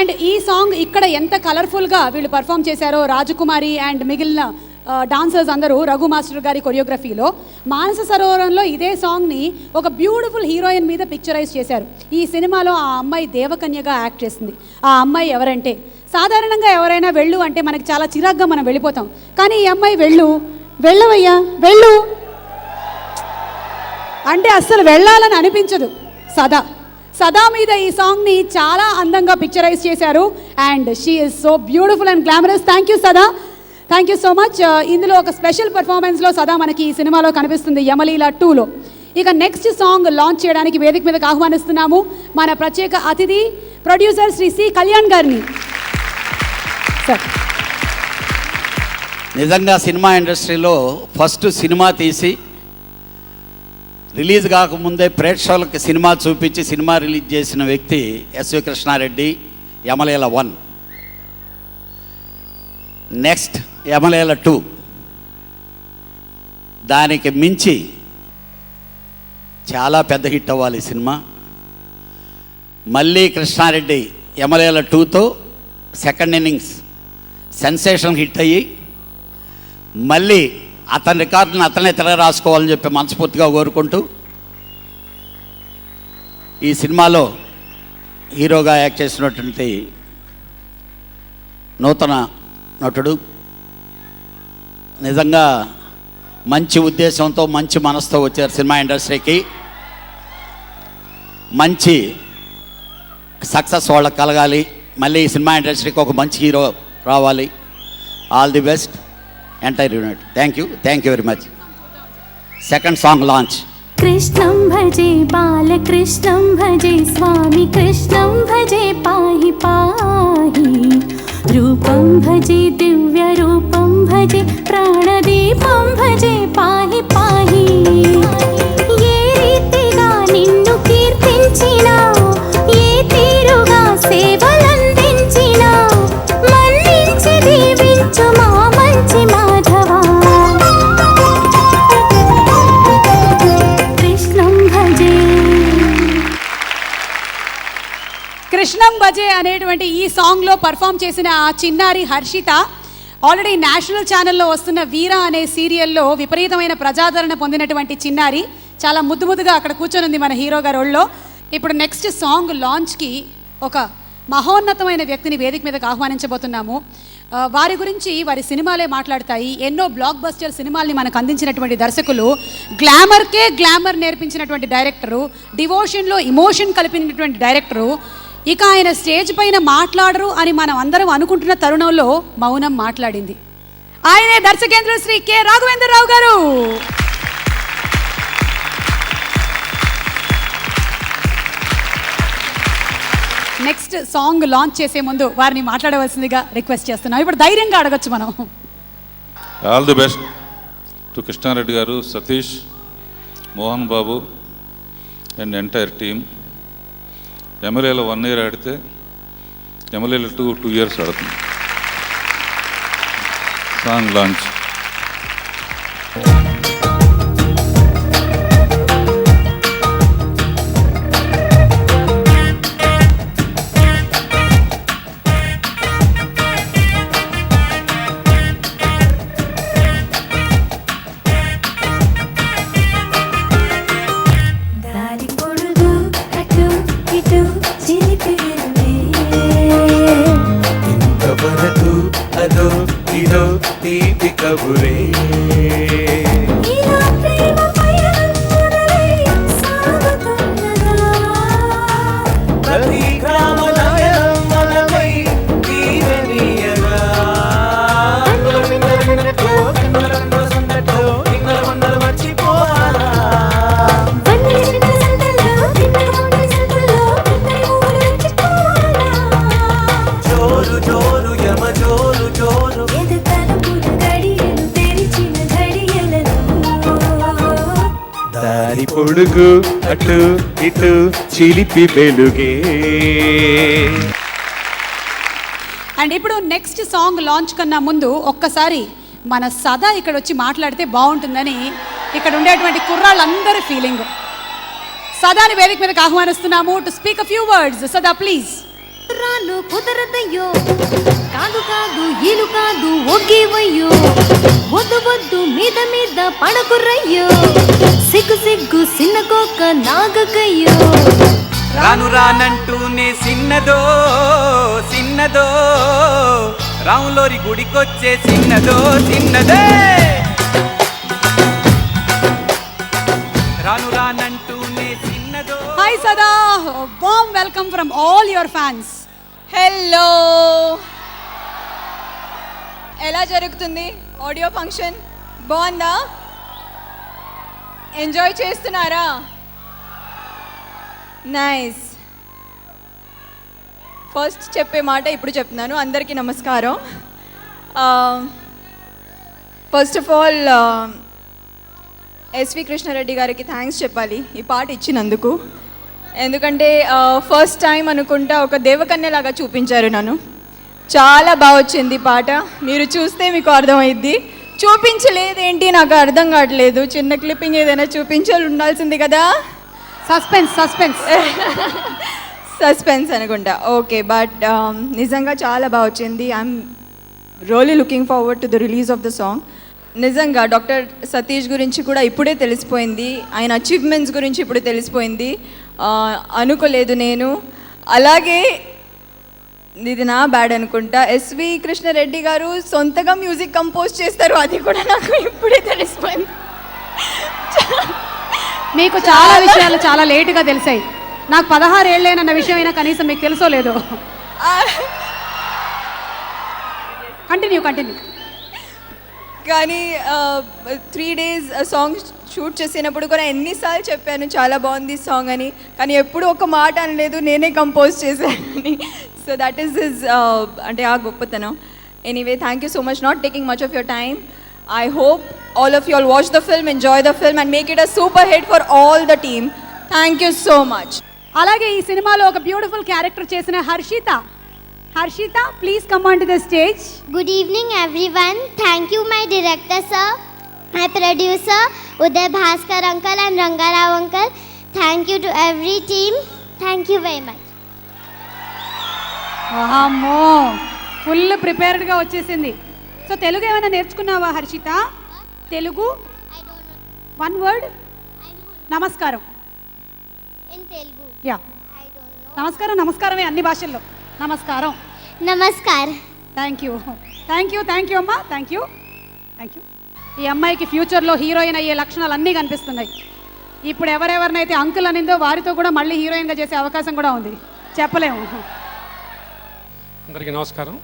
And ఈ song ఇక్కడ ఎంత కలర్ఫుల్గా వీళ్ళు పర్ఫామ్ చేశారో రాజకుమారి అండ్ మిగిలిన డాన్సర్స్ అందరూ రఘు మాస్టర్ గారి కొరియోగ్రఫీలో మానస సరోవరంలో ఇదే సాంగ్ని ఒక బ్యూటిఫుల్ హీరోయిన్ మీద పిక్చరైజ్ చేశారు. ఈ సినిమాలో ఆ అమ్మాయి దేవకన్యగా యాక్ట్ చేసింది. ఆ అమ్మాయి ఎవరంటే సాధారణంగా ఎవరైనా వెళ్ళు అంటే మనకి చాలా చిరాగ్గా మనం వెళ్ళిపోతాం. కానీ ఈ అమ్మాయి వెళ్ళు వెళ్ళవయ్యా వెళ్ళు. అంటే అస్సలు వెళ్ళాలని అనిపించదు. సదా. సదా మీద ఈ సాంగ్ని చాలా అందంగా పిక్చరైజ్ చేశారు. And she is so beautiful and glamorous thank you Sada thank you so much ఇందులో ఒక స్పెషల్ పర్ఫార్మెన్స్లో సదా మనకి ఈ సినిమాలో కనిపిస్తుంది యమలీల టూలో ఇక నెక్స్ట్ సాంగ్ లాంచ్ చేయడానికి వేదిక మీదకి ఆహ్వానిస్తున్నాము మన ప్రత్యేక అతిథి ప్రొడ్యూసర్ శ్రీ సి కళ్యాణ్ గారిని. సార్ నిజంగా సినిమా ఇండస్ట్రీలో ఫస్ట్ సినిమా తీసి రిలీజ్ కాకముందే ప్రేక్షకులకు సినిమా చూపించి సినిమా రిలీజ్ చేసిన వ్యక్తి SV Krishna Reddy Yamaleela one. Next Yamaleela two. దానికి మించి చాలా పెద్ద హిట్ అవ్వాలి సినిమా. మళ్ళీ కృష్ణారెడ్డి యమలేల టూతో సెకండ్ ఇన్నింగ్స్. సెన్సేషన్ హిట్ అయ్యి మళ్ళీ అతని రికార్డుని అతనే తెర రాసుకోవాలని చెప్పి మనస్ఫూర్తిగా కోరుకుంటూ ఈ సినిమాలో హీరోగా యాక్ట్ చేసినటువంటి నూతన నటుడు. నిజంగా మంచి ఉద్దేశంతో మంచి మనసుతో వచ్చారు సినిమా ఇండస్ట్రీకి. మంచి సక్సెస్ వాళ్ళకి కలగాలి. మళ్ళీ ఈ సినిమా ఇండస్ట్రీకి ఒక మంచి హీరో రావాలి. All the best. Entire unit thank you thank you very much second song launch Krishnam Bhaje Balakrishnam భజే స్వామి కృష్ణం భజే పాహి పాహి. రూపం భజే దివ్య రూప కృష్ణం బజే అనేటువంటి ఈ సాంగ్లో పర్ఫామ్ చేసిన ఆ చిన్నారి హర్షిత ఆల్రెడీ నేషనల్ ఛానల్లో వస్తున్న వీర అనే సీరియల్లో విపరీతమైన ప్రజాదరణ పొందినటువంటి చిన్నారి. చాలా ముద్దు ముద్దుగా అక్కడ కూర్చొని ఉంది మన హీరో గారి ఒళ్ళో. ఇప్పుడు నెక్స్ట్ సాంగ్ లాంచ్కి ఒక మహోన్నతమైన వ్యక్తిని వేదిక మీదకి ఆహ్వానించబోతున్నాము. వారి గురించి వారి సినిమాలే మాట్లాడతాయి. ఎన్నో బ్లాక్ బస్టర్ సినిమాల్ని మనకు అందించినటువంటి దర్శకులు గ్లామర్కే గ్లామర్ నేర్పించినటువంటి డైరెక్టరు డివోషన్లో ఇమోషన్ కలిపినటువంటి డైరెక్టరు ఇక ఆయన స్టేజ్ పైన మాట్లాడరు అని మనం అందరం అనుకుంటున్న తరుణంలో మౌనం మాట్లాడింది. ఆయనే దర్శకేంద్ర శ్రీ కె. రాఘవేంద్రరావు గారు. నెక్స్ట్ సాంగ్ లాంచ్ చేసే ముందు వారిని మాట్లాడవలసిందిగా రిక్వెస్ట్ చేస్తున్నాం. ఇప్పుడు ధైర్యంగా అడగచ్చు మనం. All the best to Krishna Reddy garu Satish Mohan Babu and entire team ఎమ్మెల్యేలో one year ఆడితే ఎమ్మెల్యేలో టూ టూ ఇయర్స్ ఆడుతుంది. సాంగ్ లాంచ్ దారి అటు ఇటు చిలిపి వెలుగే. అండ్ ఇప్పుడు నెక్స్ట్ సాంగ్ లాంచ్ కన్నా ముందు ఒక్కసారి మన సదా ఇక్కడ వచ్చి మాట్లాడితే బాగుంటుందని ఇక్కడ ఉండేటువంటి కుర్రాళ్ళందరి ఫీలింగ్ సదాని వేదిక మీదకి ఆహ్వానిస్తున్నాము. To speak a few words Sada please రాను కుదరదయ్యో. కాదు కాదు ఈలు కాదు ఒగ్గేవయ్యో వద్దు వద్దు మీద మీద పడకురయ్యో సిగ్గు సిగ్గు సిన్నకోక నాగకయ్యో. రాను రానంటూనే సిన్నదో సిన్నదో. రాములోరి గుడికొచ్చే సిన్నదో సిన్నదే. రాను రానంటూనే సిన్నదో. Hi Sada warm welcome from all your fans hello ఎలా జరుగుతుంది ఆడియో ఫంక్షన్? బాగుందా? ఎంజాయ్ చేస్తున్నారా? నైస్ ఫస్ట్ చెప్పే మాట ఇప్పుడు చెప్తున్నాను. అందరికీ నమస్కారం. First of all SV Krishna Reddy గారికి థ్యాంక్స్ చెప్పాలి. ఈ పాట ఇచ్చినందుకు. ఎందుకంటే ఫస్ట్ టైం అనుకుంటా ఒక దేవకన్యలాగా చూపించారు నన్ను. చాలా బాగా వచ్చింది పాట. మీరు చూస్తే మీకు అర్థమైద్ది. చూపించలేదేంటి? నాకు అర్థం కావట్లేదు. చిన్న క్లిప్పింగ్ ఏదైనా చూపించాలి ఉండాల్సింది కదా? సస్పెన్స్ సస్పెన్స్ సస్పెన్స్ అనుకుంటా. ఓకే బట్ నిజంగా చాలా బాగా వచ్చింది. I'm really looking forward to the release of the song నిజంగా డాక్టర్ సతీష్ గురించి కూడా ఇప్పుడే తెలిసిపోయింది. ఆయన అచీవ్మెంట్స్ గురించి ఇప్పుడు తెలిసిపోయింది. అనుకోలేదు నేను. అలాగే ఇది నా బ్యాడ్ అనుకుంటా. ఎస్వి కృష్ణారెడ్డి గారు సొంతగా మ్యూజిక్ కంపోజ్ చేస్తారు. అది కూడా నాకు ఇప్పుడే తెలిసిపోయింది. మీకు చాలా విషయాలు చాలా లేటుగా తెలిసాయి. నాకు పదహారు ఏళ్ళేనన్న విషయం అయినా కనీసం మీకు తెలుసో లేదో? కంటిన్యూ కంటిన్యూ కానీ త్రీ డేస్ సాంగ్ షూట్ చేసినప్పుడు కూడా ఎన్నిసార్లు చెప్పాను చాలా బాగుంది సాంగ్ అని. కానీ ఎప్పుడు ఒక మాట అనలేదు నేనే కంపోజ్ చేశానని. సో దట్ ఈస్ హిజ్ అంటే ఆ గొప్పతనం. Anyway thank you so much not taking much of your time I hope all of you all watch the film enjoy the film and make it a super hit for all the team thank you so much అలాగే ఈ సినిమాలో ఒక beautiful character చేసిన Harshitha. Harshitha please come on to the stage Good evening, everyone. Thank you, my director, sir, my producer, Uday Bhaskar uncle, and Rangarao uncle. Thank you to every team. Thank you very much. అమ్మో full ప్రిపేర్డ్గా వచ్చేసింది so Telugu ఏమైనా నేర్చుకున్నావా Harshitha Telugu I don't know. One word I don't know. నమస్కారం In Telugu. Yeah I don't know. నమస్కారం నమస్కారమే అన్ని భాషల్లో నమస్కారం. Namaskar. Thank you thank you thank you అమ్మా. థ్యాంక్ యూ థ్యాంక్ యూ ఈ అమ్మాయికి ఫ్యూచర్లో హీరోయిన్ అయ్యే లక్షణాలు అన్నీ కనిపిస్తున్నాయి. ఇప్పుడు ఎవరెవరినైతే అంకుల్ అనిందో వారితో కూడా మళ్ళీ హీరోయిన్గా చేసే అవకాశం కూడా ఉంది. చెప్పలేము. అందరికీ నమస్కారం.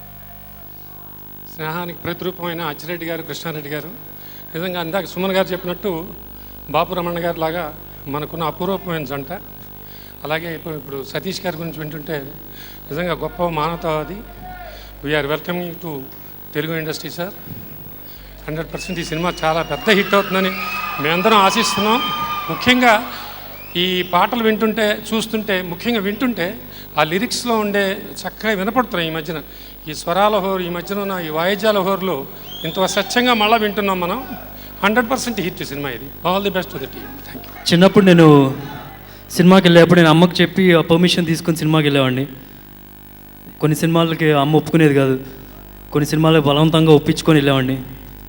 స్నేహానికి ప్రతిరూపమైన అచ్చిరెడ్డి గారు కృష్ణారెడ్డి గారు నిజంగా అందాక సుమన్ గారు చెప్పినట్టు బాపు రమణ గారి లాగా మనకున్న అపూర్వమైన జంట. అలాగే ఇప్పుడు ఇప్పుడు సతీష్ గారి గురించి వింటుంటే నిజంగా గొప్ప మానవతావాది we are welcoming to Telugu industry sir hundred percent ఈ సినిమా చాలా పెద్ద హిట్ అవుతుందని మేమందరం ఆశిస్తున్నాం. ముఖ్యంగా ఈ పాటలు వింటుంటే చూస్తుంటే ముఖ్యంగా వింటుంటే ఆ లిరిక్స్లో ఉండే చక్కగా వినపడుతున్నాయి ఈ మధ్యన. ఈ స్వరాల హోరు ఈ మధ్యన ఉన్న ఈ వాయిద్యాల హోరులో ఇంత స్వచ్ఛంగా మళ్ళీ వింటున్నాం మనం. హండ్రెడ్ పర్సెంట్ హిట్ సినిమా ఇది. All the best to the team thank you చిన్నప్పుడు నేను సినిమాకి వెళ్ళేప్పుడు నేను అమ్మకు చెప్పి ఆ పర్మిషన్ తీసుకొని సినిమాకి వెళ్ళేవాడిని. కొన్ని సినిమాలకి అమ్మ ఒప్పుకునేది కాదు. కొన్ని సినిమాలకు బలవంతంగా ఒప్పించుకొని వెళ్ళేవాడిని.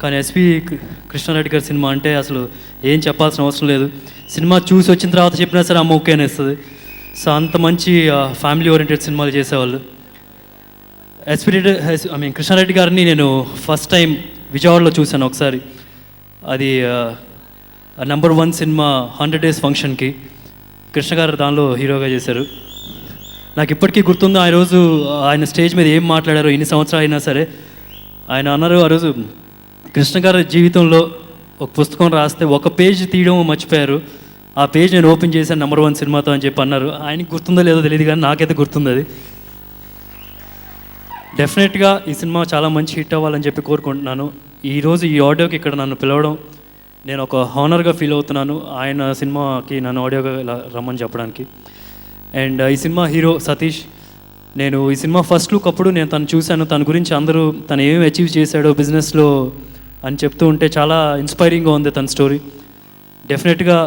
కానీ ఎస్పి కృష్ణారెడ్డి గారి సినిమా అంటే అసలు ఏం చెప్పాల్సిన అవసరం లేదు. సినిమా చూసి వచ్చిన తర్వాత చెప్పినా సరే అమ్మ ఓకే అనేస్తుంది. సో అంత మంచి ఫ్యామిలీ ఓరియంటెడ్ సినిమాలు చేసేవాళ్ళు. SP Reddy I mean Krishna Reddy గారిని నేను ఫస్ట్ టైం విజయవాడలో చూశాను ఒకసారి. అది number one cinema hundred days ఫంక్షన్కి. కృష్ణ గారు దానిలో హీరోగా చేశారు. నాకు ఇప్పటికీ గుర్తుంది ఆ రోజు ఆయన స్టేజ్ మీద ఏం మాట్లాడారో ఇన్ని సంవత్సరాలు అయినా సరే. ఆయన అన్నారు ఆ రోజు కృష్ణ గారి జీవితంలో ఒక పుస్తకం రాస్తే ఒక పేజ్ తీయడం మర్చిపోయారు. ఆ పేజ్ నేను ఓపెన్ చేశాను నెంబర్ వన్ సినిమాతో అని చెప్పి అన్నారు. ఆయనకి గుర్తుందో లేదో తెలియదు కానీ నాకైతే గుర్తుంది అది. డెఫినెట్గా ఈ సినిమా చాలా మంచి హిట్ అవ్వాలని చెప్పి కోరుకుంటున్నాను. ఈరోజు ఈ ఆడియోకి ఇక్కడ నన్ను పిలవడం నేను ఒక హానర్గా ఫీల్ అవుతున్నాను. ఆయన సినిమాకి నన్ను ఆడియోగా ఇలా రమ్మని చెప్పడానికి. అండ్ ఈ సినిమా హీరో సతీష్ నేను ఈ సినిమా ఫస్ట్ లుక్ అప్పుడు నేను తను చూశాను. తన గురించి అందరూ తను ఏమి అచీవ్ చేశాడో బిజినెస్లో అని చెప్తూ ఉంటే చాలా ఇన్స్పైరింగ్గా ఉంది తన స్టోరీ డెఫినెట్గా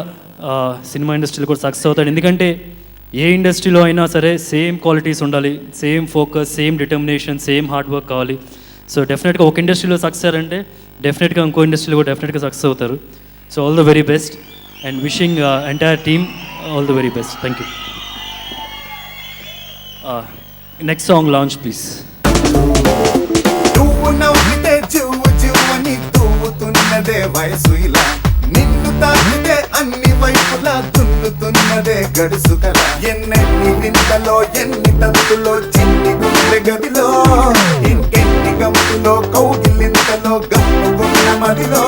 సినిమా ఇండస్ట్రీలో కూడా సక్సెస్ అవుతాడు. ఎందుకంటే ఏ ఇండస్ట్రీలో అయినా సరే సేమ్ క్వాలిటీస్ ఉండాలి. Same focus same determination same hard work కావాలి. సో డెఫినెట్గా ఒక ఇండస్ట్రీలో సక్సెస్ అంటే డెఫినెట్గా ఇంకో ఇండస్ట్రీలో కూడా డెఫినెట్గా సక్సెస్ అవుతారు. So all the very best and wishing entire team all the very best thank you next song launch please నువ్వు వయసు ఇలా. నిన్ను తాకితే అన్ని వైపులా తున్నుతున్నదే గడుసు కదా. ఎన్నెన్ని వింతలో ఎన్ని తప్పులో చిన్ని గుండె గదిలో. ఇంకే ఇంకెన్ని గంతులో కౌగిలింతలో గమ్ముకున్న మదిలో.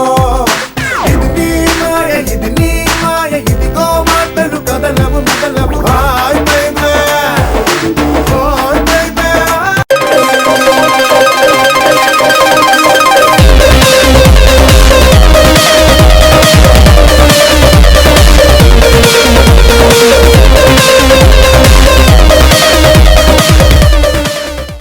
ఇది నీ మాయ ఇది నీ మాయ ఇదిగో మాటలు